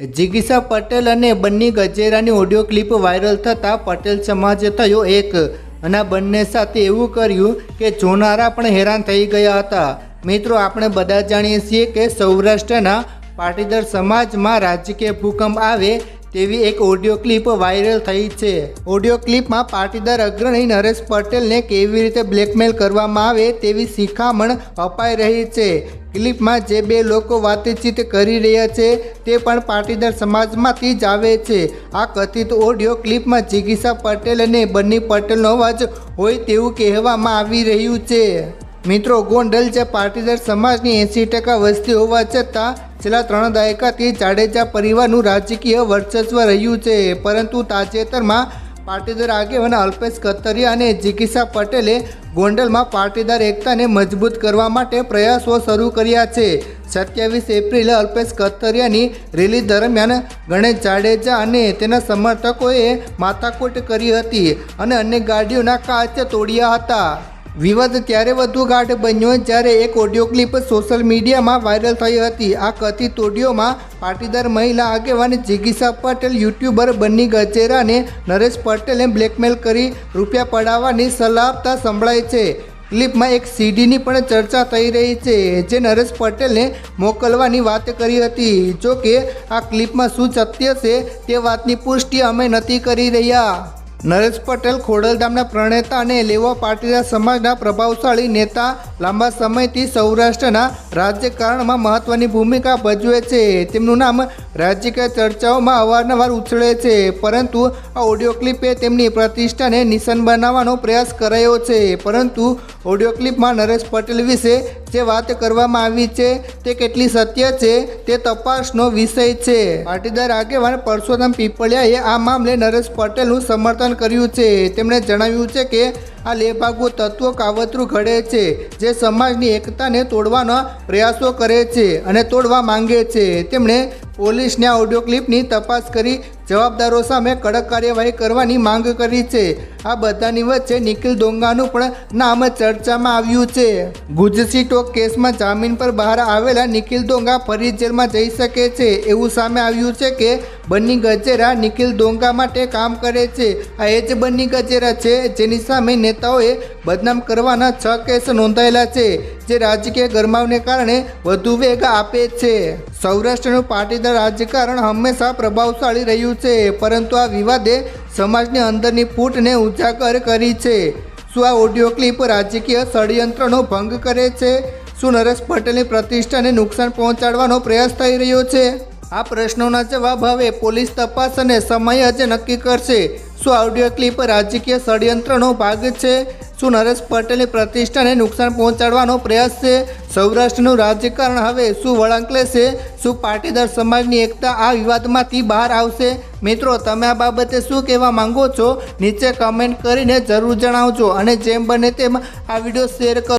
જિગીસા પટેલ અને બન્ની ગજેરાની audio clip viral થતાં પટેલ સમાજે થયો એક અને બંને સાથે એવું કર્યું કે જોનારા પણ હેરાન થઈ ગયા હતા. મિત્રો, આપણે બધા જાણીએ છીએ કે સૌરાષ્ટ્રના પાટીદાર સમાજમાં રાજકીય ભૂકંપ આવે તેવી એક ઓડિયો ક્લિપ વાયરલ થઈ છે. ઓડિયો ક્લિપમાં પાટીદાર અગ્રણી નરેશ પટેલને કેવી રીતે બ્લેકમેલ કરવામાં આવે તેવી શિખામણ અપાઈ રહી છે. ક્લિપમાં જે બે લોકો વાતચીત કરી રહ્યા છે તે પણ પાટીદાર સમાજમાંથી જ આવે છે. આ કથિત ઓડિયો ક્લિપમાં જિગીસા પટેલ અને બન્ની પટેલનો અવાજ હોય તેવું કહેવામાં આવી રહ્યું છે. મિત્રો, ગોંડલ જે પાટીદાર સમાજની એંસી ટકા વસ્તી હોવા છતાં છેલ્લા ત્રણ દાયકાથી જાડેજા પરિવારનું રાજકીય વર્ચસ્વ રહ્યું છે. પરંતુ તાજેતરમાં પાટીદાર આગેવાન અલ્પેશ કતરિયા અને જિગીસા પટેલે ગોંડલમાં પાટીદાર એકતાને મજબૂત કરવા માટે પ્રયાસો શરૂ કર્યા છે. સત્યાવીસ એપ્રિલે અલ્પેશ કતરિયાની રેલી દરમિયાન ગણેશ જાડેજા અને તેના સમર્થકોએ માથાકૂટ કરી હતી અને અન્ય ગાડીઓના કાચ તોડ્યા હતા. વિવાદ ત્યારે વધુ ગાઢ બન્યો જ્યારે એક ઓડિયો ક્લિપ સોશિયલ મીડિયામાં વાયરલ થઈ હતી. આ કથિત ઓડિયોમાં પાટીદાર મહિલા આગેવાન જિગીસા પટેલ, યુટ્યુબર બન્ની ગજેરાને નરેશ પટેલે બ્લેકમેલ કરી રૂપિયા પડાવવાની સલાહ આપતા સંભળાય છે. ક્લિપમાં એક સીડીની પણ ચર્ચા થઈ રહી છે, જે નરેશ પટેલને મોકલવાની વાત કરી હતી. જો કે આ ક્લિપમાં શું સત્ય છે તે વાતની પુષ્ટિ અમે નથી કરી રહ્યા. નરેશ પટેલ ખોડલધામના પ્રણેતા અને લેવા પાટીદાર સમાજના પ્રભાવશાળી નેતા લાંબા સમયથી સૌરાષ્ટ્રના રાજકારણમાં મહત્વની ભૂમિકા ભજવે છે. તેમનું નામ રાજકીય ચર્ચાઓમાં અવારનવાર ઉછળે છે, પરંતુ આ ઓડિયો ક્લિપે તેમની પ્રતિષ્ઠાને નિશાન બનાવવાનો પ્રયાસ કરાયો છે. પરંતુ ઓડિયો ક્લિપમાં નરેશ પટેલ વિશે જે વાત કરવામાં આવી છે, તે કેટલી સત્ય છે, તે તપાસનો વિષય છે. પાટીદાર આગેવાન પરસોત્તમ પીપળિયાએ આ મામલે નરેશ પટેલનું સમર્થન કર્યું છે. તેમણે જણાવ્યું છે કે આ લેભાગુ તત્વો કાવતરું ઘડે છે, જે સમાજની એકતાને તોડવાના પ્રયાસો કરે છે અને તોડવા માંગે છે. તેમણે પોલીસને આ ઓડિયો ક્લિપની તપાસ કરી જવાબદારો સામે કડક કાર્યવાહી કરવાની માંગ કરી છે. આ બધાની વચ્ચે નિખિલ દોંગાનું પણ નામ ચર્ચામાં આવ્યું છે. ગુજસી ટોક કેસમાં જામીન પર બહાર આવેલા નિખિલ દોંગા ફરી જેલમાં જઈ શકે છે. એવું સામે આવ્યું છે કે બન્ની ગજેરા નિખિલ દોંગા માટે કામ કરે છે. આ એ જ બન્ની ગજેરા છે જેની સામે નેતાઓએ બદનામ કરવાના છ કેસ નોંધાયેલા છે. જે રાજકીય ગરમાવને કારણે વધુ વેગ આપે છે. સૌરાષ્ટ્રનું પાટીદાર રાજકારણ હંમેશા પ્રભાવશાળી રહ્યું છે, પરંતુ આ વિવાદે સમાજની અંદરની ફૂટને ઉજાગર કરી છે. શું આ ઓડિયો ક્લિપ રાજકીય ષડયંત્રનો ભંગ કરે છે? શું નરેશ પટેલની પ્રતિષ્ઠાને નુકસાન પહોંચાડવાનો પ્રયાસ થઈ રહ્યો છે? આ પ્રશ્નોના જવાબ હવે પોલીસ તપાસ અને સમય જ નક્કી કરશે. શું ઓડિયો ક્લિપ રાજકીય ષડયંત્રનો ભાગ છે? શું નરેશ પટેલની પ્રતિષ્ઠાને નુકસાન પહોંચાડવાનો પ્રયાસ છે? સૌરાષ્ટ્રનું રાજકારણ હવે શું વળાંક લેશે? શું પાટીદાર સમાજની એકતા આ વિવાદમાંથી બહાર આવશે? મિત્રો, તમે આ બાબતે શું કહેવા માંગો છો? નીચે કમેન્ટ કરીને જરૂર જણાવજો અને જેમ બને તેમ આ વીડિયો શેર કરો.